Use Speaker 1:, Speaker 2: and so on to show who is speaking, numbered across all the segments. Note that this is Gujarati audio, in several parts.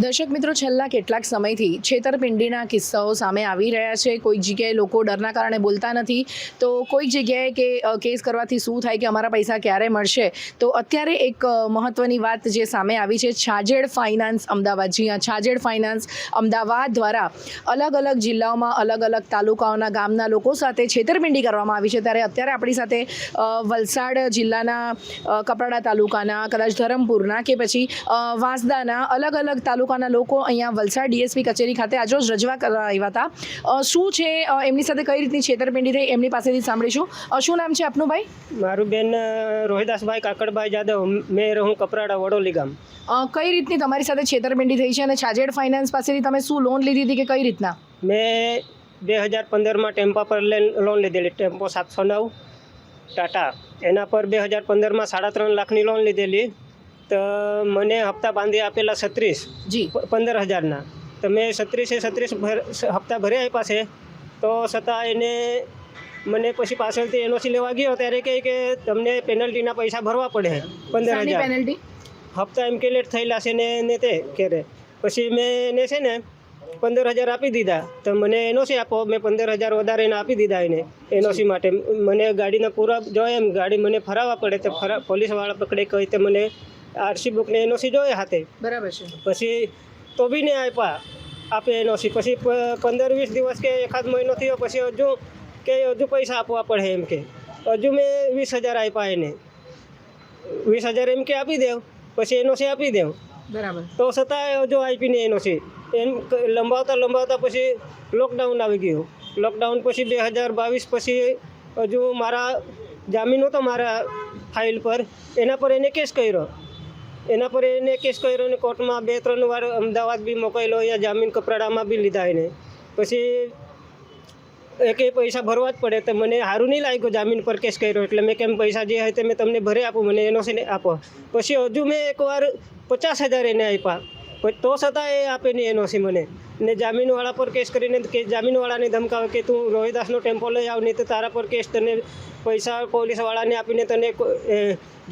Speaker 1: દર્શક મિત્રો, છેલ્લા કેટલાક સમયથી છેતરપિંડીના કિસ્સાઓ સામે આવી રહ્યા છે. કોઈક જગ્યાએ લોકો ડરના કારણે બોલતા નથી. તો કોઈક જગ્યાએ કે કેસ કરવાથી શું થાય કે અમારા પૈસા ક્યારે મળશે? તો અત્યારે એક મહત્ત્વની વાત જે સામે આવી છે, છાજેડ ફાઇનાન્સ અમદાવાદ. જી હા, છાજેડ ફાઇનાન્સ અમદાવાદ દ્વારા અલગ અલગ જિલ્લાઓમાં, અલગ અલગ તાલુકાઓના ગામના લોકો સાથે છેતરપિંડી કરવામાં આવી છે. ત્યારે અત્યારે આપણી સાથે વલસાડ જિલ્લાના કપરાડા તાલુકાના, કદાચ ધરમપુરના કે પછી વાંસદાના અલગ અલગ તાલુકાના લોકો અહીંયા વલસાડ ડીએસપી કચેરી ખાતે આજરોજ રજવા કરવા આવ્યા હતા. શું છે એમની સાથે કઈ રીતની છેતરપિંડી થઈ એમની પાસેથી સાંભળીશું. શું નામ છે આપનું ભાઈ?
Speaker 2: મારું બેન રોહિદાસભાઈ કાકડભાઈ જાદવ. મેં રહું કપરાડા વડોલી ગામ.
Speaker 1: કઈ રીતની તમારી સાથે છેતરપિંડી થઈ છે અને છાજેડ ફાઇનાન્સ પાસેથી તમે શું લોન લીધી હતી કે કઈ રીતના?
Speaker 2: મેં બે હજાર પંદરમાં ટેમ્પા પર લેન- લોન લીધેલી ટેમ્પો સાતસો નવ ટાટા. એના પર બે હજાર પંદરમાં સાડા ત્રણ લાખની લોન લીધેલી. તો મને હપ્તા બાંધી આપેલા છત્રીસ.
Speaker 1: જી.
Speaker 2: પંદર હજારના. તો મેં છત્રીસે છત્રીસ હપ્તા ભર્યા આપ્યા છે. તો છતાં એને મને પછી પાછળથી એનઓસી લેવા ગયો ત્યારે કહે કે તમને પેનલ્ટીના પૈસા ભરવા પડે. પંદર હજાર. હપ્તા એમ કે લેટ થયેલા છે ને એને તે ક્યારે પછી મેં એને છે ને પંદર હજાર આપી દીધા. તો મને એનઓસી આપો. મેં પંદર હજાર વધારે એને આપી દીધા એને એનઓસી માટે. મને ગાડીના પૂરા જો એમ. ગાડી મને ફરાવવા પડે તો ફરા પોલીસવાળા પકડે કહી તો મને આરસી બુકને એનઓસી જોઈએ હાથે.
Speaker 1: બરાબર છે.
Speaker 2: પછી તો બી નહીં આપ્યા આપે એનઓસી. પછી પંદર વીસ દિવસ કે એકાદ મહિનો થયો પછી હજુ કે હજુ પૈસા આપવા પડે એમ કે. હજુ મેં વીસ હજાર આપ્યા એને. વીસ હજાર એમ કે આપી દેવ પછી એનઓસી આપી દેવ.
Speaker 1: બરાબર.
Speaker 2: તો છતાં હજુ આપીને એનઓસી. એમ લંબાવતા લંબાવતા પછી લોકડાઉન આવી ગયું. લોકડાઉન પછી બે હજાર બાવીસ પછી હજુ મારા જામીન હતો મારા ફાઇલ પર. એના પર એને કેસ કર્યો. એના પર એને કેસ કર્યો ને કોર્ટમાં બે ત્રણ વાર અમદાવાદ બી મોકલેલો અહીંયા જામીન કપરાડામાં બી લીધા એને. પછી એકે પૈસા ભરવા જ પડે તો મને સારું નહીં લાગ્યું જામીન પર કેસ કર્યો એટલે મેં કેમ પૈસા જે હોય તે મેં તમને ભરે આપું, મને એનો છે ને આપો. પછી હજુ મેં એકવાર પચાસ હજાર એને આપ્યા. પણ તો છતાં એ આપે નહીં એનઓસી મને. ને જામીનવાળા પર કેસ કરીને કે જામીનવાળાને ધમકાવે કે તું રોહિદાસનો ટેમ્પો લઈ આવ નહીં તો તારા પર કેસ તને પૈસા પોલીસવાળાને આપીને તને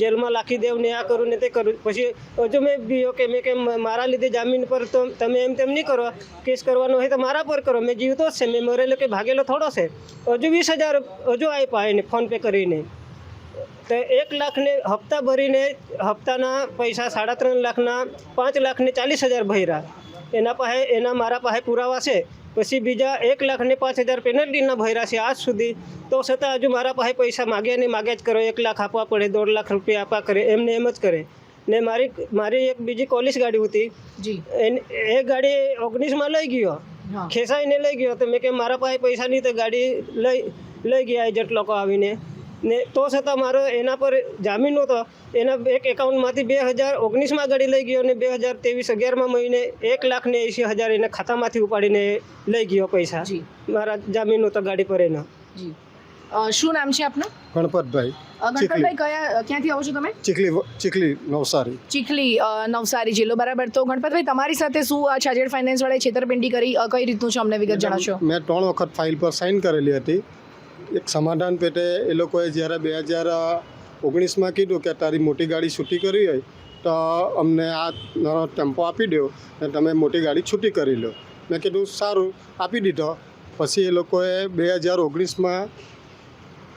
Speaker 2: જેલમાં લાખી દેવ ને આ કરું ને તે કરું. પછી હજુ મેં બીઓ કે મેં કેમ મારા લીધે જામીન પર તો તમે એમ તેમ નહીં કરો. કેસ કરવાનો હોય તો મારા પર કરો. મેં જીવતો જ છે. મેં મરેલો કે ભાગેલો થોડો છે. હજુ વીસ હજાર હજુ આપ્યા એને ફોન પે કરીને. તો એક લાખને હપ્તા ભરીને હપ્તાના પૈસા સાડા ત્રણ લાખના પાંચ લાખને ચાલીસ હજાર ભર્યા. એના પાસે એના મારા પાસે પુરાવા છે. પછી બીજા એક લાખને પાંચ હજાર પેનલ્ટીના ભર્યા છે આજ સુધી. તો છતાં હજુ મારા પાસે પૈસા માગ્યા ને માગ્યા જ કરો. એક લાખ આપવા પડે દોઢ લાખ રૂપિયા આપવા કરે એમને એમ જ કરે. ને મારી મારી એક બીજી કોલિસ ગાડી હતી.
Speaker 1: જી.
Speaker 2: એ ગાડી ઓગણીસમાં લઈ ગયો.
Speaker 1: હા.
Speaker 2: ખેંચાઈને લઈ ગયો. તો મેં કે મારા પાસે પૈસા નહીં તો ગાડી લઈ લઈ ગયા એજન્ટ લોકો આવીને. ને તો છતાં મારો એના પર જામીન નહોતો. એના એક એકાઉન્ટમાંથી બે હજાર ઓગણીસમાં ગાડી લઈ ગયો અને બે હજાર ત્રેવીસ અગિયારમાં મહિને એક લાખ ને એંસી હજાર એના ખાતામાંથી ઉપાડીને લઈ ગયો પૈસા. મારા જામીન નહોતો ગાડી પર એના.
Speaker 1: જી. શું નામ છે આપનું?
Speaker 3: ગણપતભાઈ
Speaker 1: ગણપતભાઈ કયા ક્યાંથી આવો છો તમે?
Speaker 3: ચીખલી ચીખલી નવસારી.
Speaker 1: ચીખલી નવસારી જિલ્લો બરાબર. તો ગણપતભાઈ તમારી સાથે શું આ છાજેડ ફાઇનાન્સ વાળા છેતરપિંડી કરી? કઈ રીતનું છે અમને વિગત જણાવશો?
Speaker 3: મેં ત્રણ વખત ફાઇલ પર સાઇન કરેલી હતી. એક સમાધાન પેટે એ લોકોએ જ્યારે બે હજાર ઓગણીસમાં કીધું કે તારી મોટી ગાડી છૂટી કરવી હોય, તો અમને આ ટેમ્પો આપી દો ને તમે મોટી ગાડી છૂટી કરી લો. મેં કીધું, સારું, આપી દીધો. પછી એ લોકોએ બે હજાર ઓગણીસમાં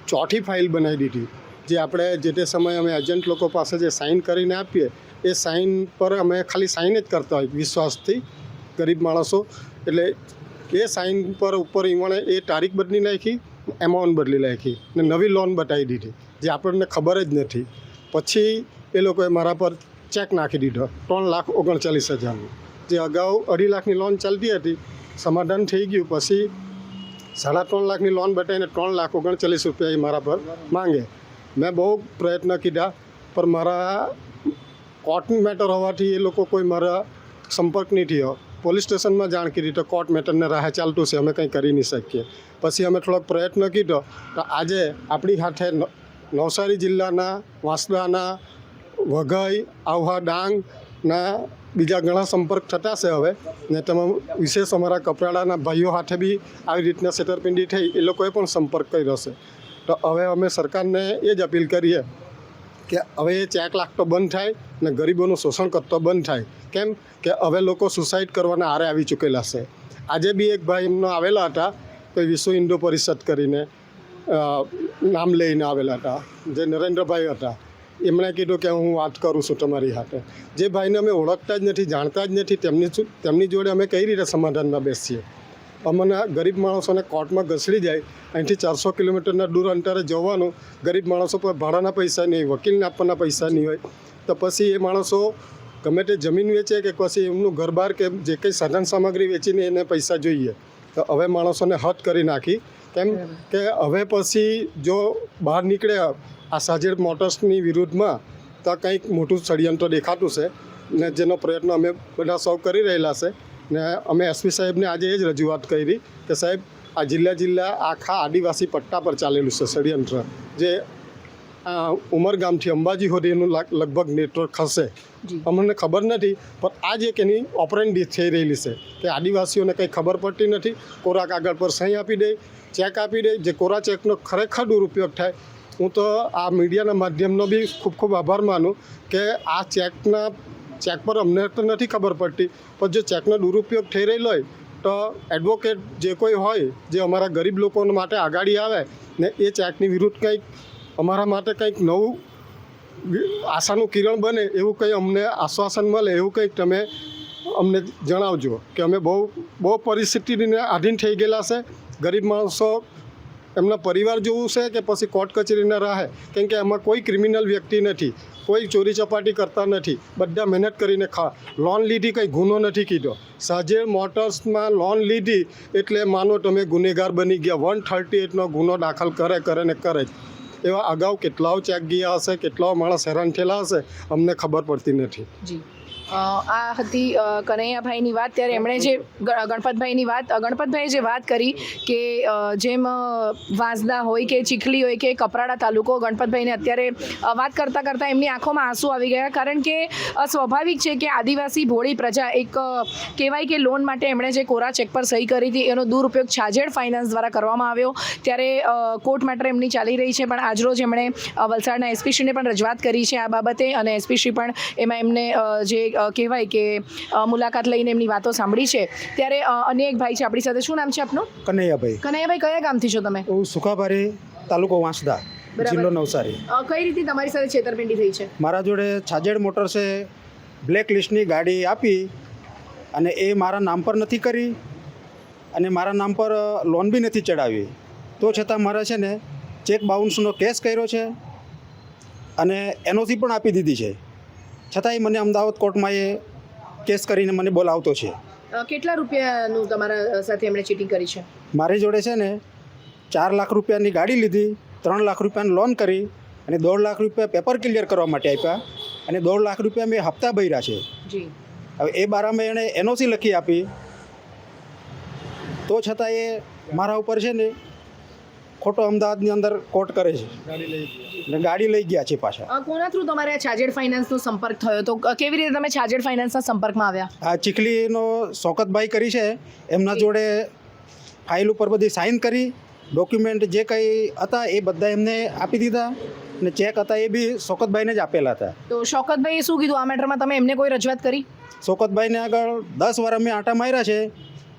Speaker 3: ચોથી ફાઇલ બનાવી દીધી, જે આપણે જે તે સમયે અમે એજન્ટ લોકો પાસે જે સાઇન કરીને આપીએ, એ સાઇન પર અમે ખાલી સાઇન જ કરતા હોય વિશ્વાસથી ગરીબ માણસો. એટલે એ સાઇન પર ઉપર ઈવણે એ તારીખ બદલી નાખી એમાઉન્ટ બદલી નાખી ને નવી લોન બતાવી દીધી, જે આપણને ખબર જ નથી. પછી એ લોકોએ મારા પર ચેક નાખી દીધો, ત્રણ લાખ ઓગણચાલીસ હજારનો. જે અગાઉ અઢી લાખની લોન ચાલતી હતી, સમાધાન થઈ ગયું, પછી સાડા ત્રણ લાખની લોન બતાવીને ત્રણ લાખ ઓગણચાલીસ રૂપિયા એ મારા પર માંગે. મેં બહુ પ્રયત્ન કીધા, પણ મારા કોર્ટની મેટર હોવાથી એ લોકો કોઈ મારા સંપર્ક નહીં થયો. પોલીસ સ્ટેશનમાં જાણ કરી તો કોર્ટ મેટરને રાહ ચાલતું છે, અમે કંઈ કરી નહીં શકીએ. પછી અમે થોડોક પ્રયત્ન કીધો તો આજે આપણી સાથે નવસારી જિલ્લાના વાંસદાના, વઘઈ, આહવા ડાંગના બીજા ઘણા સંપર્ક થતા છે હવે. ને તમામ વિશેષ અમારા કપરાડાના ભાઈઓ સાથે બી આવી રીતના છેતરપિંડી થઈ, એ લોકોએ પણ સંપર્ક કર્યો છે. તો હવે અમે સરકારને એ જ અપીલ કરીએ કે હવે એ ચેક લાગતો બંધ થાય ને ગરીબોનું શોષણ કરતો બંધ થાય. કેમ? કે હવે લોકો સુસાઇડ કરવાના આરે આવી ચૂકેલા છે. આજે બી એક ભાઈ એમનો આવેલા હતા કોઈ વિશ્વ હિન્દુ પરિષદ કરીને નામ લઈને આવેલા હતા, જે નરેન્દ્રભાઈ હતા. એમણે કીધું કે હું વાત કરું છું તમારી સાથે જે ભાઈને અમે ઓળખતા જ નથી, જાણતા જ નથી, તેમની તેમની જોડે અમે કઈ રીતે સમાધાનમાં બેસીએ? અમને ગરીબ માણસોને કોર્ટમાં ઘસડી જાય, અહીંથી ચારસો કિલોમીટરના દૂર અંતરે જવાનું, ગરીબ માણસો પર ભાડાના પૈસા નહીં, વકીલને આપવાના પૈસા નહીં હોય. તો પછી એ માણસો ગમે તે જમીન વેચે કે પછી એમનું ઘરબાર કે જે કંઈ સાધન સામગ્રી વેચીને એને પૈસા જોઈએ. તો હવે માણસોને હદ કરી નાખી. કેમ કે હવે પછી જો બહાર નીકળે આ સાજેડ મોટર્સની વિરુદ્ધમાં, તો કંઈક મોટું ષડયંત્ર દેખાતું છે ને જેનો પ્રયત્ન અમે બધા સૌ કરી રહેલા છે. ને અમે એસપી સાહેબને આજે એ જ રજૂઆત કરી કે સાહેબ આ જિલ્લા જિલ્લા આખા આદિવાસી પટ્ટા પર ચાલેલું છે ષડયંત્ર. જે આ ઉમરગામથી અંબાજી સુધીનું લાગ- લગભગ નેટવર્ક હશે. અમને ખબર નથી પણ આજે એક એની ઓપરેન્ડી થઈ રહેલી છે. કે આદિવાસીઓને કંઈ ખબર પડતી નથી કોરા કાગળ પર સહી આપી દે ચેક આપી દે જે કોરા ચેકનો ખરેખર દુરુપયોગ થાય. હું તો આ મીડિયાના માધ્યમનો બી ખૂબ ખૂબ આભાર માનું કે આ ચેકના ચેક પર અમને તો નથી ખબર પડતી. પણ જો ચેકનો દુરુપયોગ થઈ રહેલો હોય, તો એડવોકેટ જે કોઈ હોય, જે અમારા ગરીબ લોકો માટે આગાડી આવે, ને એ ચેકની વિરુદ્ધ કંઈક અમારા માટે કંઈક નવું આશાનું કિરણ બને, એવું કંઈ અમને આશ્વાસન મળે, એવું કંઈક તમે અમને જણાવજો કે અમે બહુ બહુ પરિસ્થિતિને આધીન થઈ ગયેલા છે. ગરીબ માણસો એમના પરિવાર જોવું છે કે પછી કોર્ટ કચેરીના રાહે? કેમ કે એમાં કોઈ ક્રિમિનલ વ્યક્તિ નથી, કોઈ ચોરી ચપાટી કરતા નથી, બધા મહેનત કરીને ખા. લોન લીધી કંઈ ગુનો નથી કીધો. સાજે મોટર્સમાં લોન લીધી એટલે માનો તમે ગુનેગાર બની ગયા. વન થર્ટી એટનો ગુનો દાખલ કરે કરે ને કરે. એવા અગાઉ કેટલાઓ ચેક ગયા હશે, કેટલાઓ માણસ હેરાન થયેલા હશે, અમને ખબર પડતી નથી.
Speaker 1: આ હતી કનૈયાભાઈની વાત. ત્યારે એમણે જે ગણપતભાઈની વાત ગણપતભાઈએ જે વાત કરી કે જેમ વાંસદા હોય કે ચીખલી હોય કે કપરાડા તાલુકો, ગણપતભાઈને અત્યારે વાત કરતાં કરતાં એમની આંખોમાં આંસુ આવી ગયા. કારણ કે સ્વાભાવિક છે કે આદિવાસી ભોળી પ્રજા એક કહેવાય કે લોન માટે એમણે જે કોરા ચેક પર સહી કરી હતી, એનો દુરુપયોગ છાજેડ ફાઇનાન્સ દ્વારા કરવામાં આવ્યો. ત્યારે કોર્ટ મેટર એમની ચાલી રહી છે, પણ આજરોજ એમણે વલસાડના એસપીશ્રીને પણ રજૂઆત કરી છે આ બાબતે. અને એસપીશ્રી પણ એમાં એમને જે કહેવાય કે મુલાકાત લઈને એમની વાતો સાંભળી છે. ત્યારે અન્ય એક ભાઈ છે આપણી સાથે. શું નામ છે આપનું?
Speaker 4: કનૈયાભાઈ.
Speaker 1: કનૈયાભાઈ કયા ગામથી છો તમે?
Speaker 4: હું સુખાભારી તાલુકો વાંસદા. જિલ્લો નવસારી.
Speaker 1: કઈ રીતે તમારી સાથે છેતરપિંડી થઈ છે?
Speaker 4: મારા જોડે છાજેડ મોટર્સે બ્લેક લિસ્ટની ગાડી આપી અને એ મારા નામ પર નથી કરી અને મારા નામ પર લોન બી નથી ચડાવી. તો છતાં મારા છે ને ચેક બાઉન્સનો કેસ કર્યો છે અને એનઓસી પણ આપી દીધી છે. છતાંય મને અમદાવાદ કોર્ટમાં એ કેસ કરીને મને બોલાવતો છે.
Speaker 1: કેટલા રૂપિયાનું તમારા સાથે એમણે ચીટિંગ કરી છે?
Speaker 4: મારી જોડે છે ને ચાર લાખ રૂપિયાની ગાડી લીધી ત્રણ લાખ રૂપિયાની લોન કરી અને દોઢ લાખ રૂપિયા પેપર ક્લિયર કરવા માટે આપ્યા અને દોઢ લાખ રૂપિયા મેં હપ્તા ભર્યા છે.
Speaker 1: જી.
Speaker 4: હવે એ બારામાં એણે એનઓસી લખી આપી. તો છતાં એ મારા ઉપર છે ને ખોટો અમદાવાદની અંદર કોર્ટ કરે છે. ને ગાડી લઈ ગયા છે પાછા.
Speaker 1: કોના થ્રુ તમારે છાજેડ ફાઇનાન્સનો સંપર્ક થયો? તો કેવી રીતે તમે છાજેડ ફાઇનાન્સના સંપર્કમાં આવ્યા?
Speaker 4: આ ચીખલીનો શોકતભાઈ કરી છે એમના જોડે ફાઇલ ઉપર બધી સાઇન કરી ડોક્યુમેન્ટ જે કંઈ હતા એ બધા એમને આપી દીધા ને ચેક હતા એ બી શોકતભાઈને જ આપેલા હતા.
Speaker 1: તો શોકતભાઈએ શું કીધું? આ મેટરમાં તમે એમને કોઈ રજૂઆત કરી?
Speaker 4: શોકતભાઈને આગળ દસ વાર અમે આંટા માર્યા છે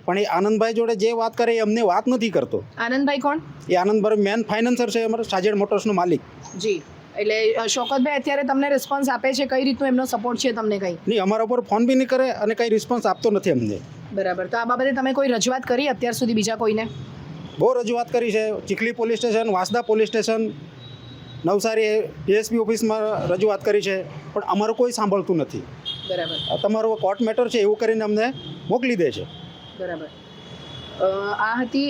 Speaker 4: પણ એ આનંદભાઈ જોડે જે વાત કરે એ અમને વાત નથી કરતો.
Speaker 1: આનંદભાઈ કોણ?
Speaker 4: એ આનંદભાઈ મેન ફાઇનાન્સર છે અમારો સાજેડ મોટર્સનો માલિક.
Speaker 1: જી. એટલે શોકતભાઈ અત્યારે તમને રિસ્પોન્સ આપે છે કઈ રીતનો એમનો સપોર્ટ છે તમને કઈ?
Speaker 4: નહીં અમારા ઉપર ફોન બી નહીં કરે અને કંઈ રિસ્પોન્સ આપતો નથી અમને.
Speaker 1: બરાબર. તો આ બાબતે તમે કોઈ રજૂઆત કરી અત્યાર સુધી બીજા કોઈને?
Speaker 4: બહુ રજૂઆત કરી છે. Chikhli police station Vansda police station Navsari DSP ઓફિસમાં રજૂઆત કરી છે પણ અમારું કોઈ સાંભળતું નથી.
Speaker 1: બરાબર.
Speaker 4: તમારો કોર્ટ મેટર છે એવું કરીને અમને મોકલી દે છે.
Speaker 1: બરાબર. આ હતી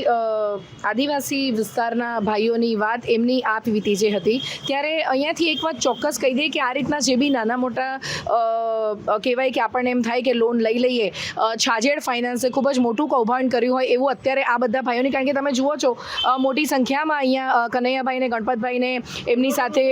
Speaker 1: આદિવાસી વિસ્તારના ભાઈઓની વાત, એમની આપ વીતી જે હતી. ત્યારે અહીંયાથી એક વાત ચોક્કસ કહી દઈએ કે આ રીતના જે બી નાના મોટા કહેવાય કે આપણને એમ થાય કે લોન લઈ લઈએ છાજેડ ફાઇનાન્સે ખૂબ જ મોટું કૌભાંડ કર્યું હોય એવું અત્યારે આ બધા ભાઈઓની, કારણ કે તમે જુઓ છો મોટી સંખ્યામાં અહીંયા કનૈયાભાઈને, ગણપતભાઈને, એમની સાથે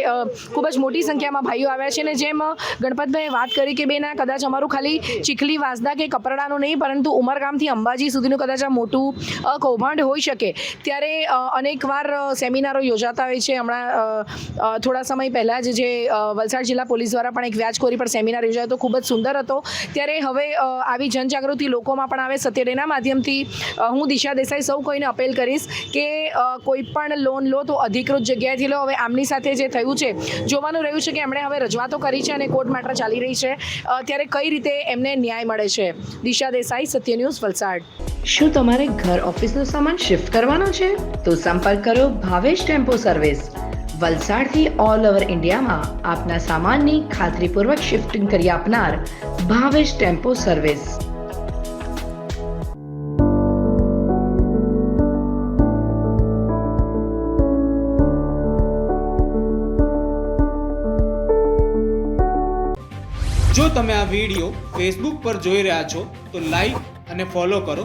Speaker 1: ખૂબ જ મોટી સંખ્યામાં ભાઈઓ આવ્યા છે. ને જેમ ગણપતભાઈએ વાત કરી કે બેના કદાચ અમારું ખાલી ચીખલી વાસદા કે કપરાડાનું નહીં, પરંતુ ઉમરગામથી અંબાજી સુધીનું કદાચ આ મોટું અ, કૌભાંડ હોઈ શકે. ત્યારે અનેકવાર સેમિનારો યોજાતા હોય છે. હમણાં થોડા સમય પહેલાં જ જે વલસાડ જિલ્લા પોલીસ દ્વારા પણ એક વ્યાજખોરી પર સેમિનાર યોજાયો હતો. ખૂબ જ સુંદર હતો. ત્યારે હવે આવી જનજાગૃતિ લોકોમાં પણ આવે. સત્યડેના માધ્યમથી હું દિશા દેસાઈ સૌ કોઈને અપીલ કરીશ કે કોઈ પણ લોન લો તો અધિકૃત જગ્યાએથી લો. હવે આમની સાથે જે થયું છે જોવાનું રહ્યું છે કે એમણે હવે રજૂઆતો કરી છે અને કોર્ટ માત્ર ચાલી રહી છે. ત્યારે કઈ રીતે એમને ન્યાય મળે છે? દિશા દેસાઈ સત્ય ન્યૂઝ વલસાડ.
Speaker 5: શું તમારે ઘર ઓફિસનો સામાન શિફ્ટ કરવાનો છે, તો સંપર્ક કરો ભાવેશ ટેમ્પો સર્વિસ વલસાડથી ઓલ ઓવર ઇન્ડિયામાં આપના સામાનની ખાતરીપૂર્વક શિફ્ટિંગ કરી આપનાર ભાવેશ ટેમ્પો સર્વિસ
Speaker 6: જો તમે આ વીડિયો ફેસબુક પર જોઈ રહ્યા છો, તો લાઈક અને ફોલો કરો.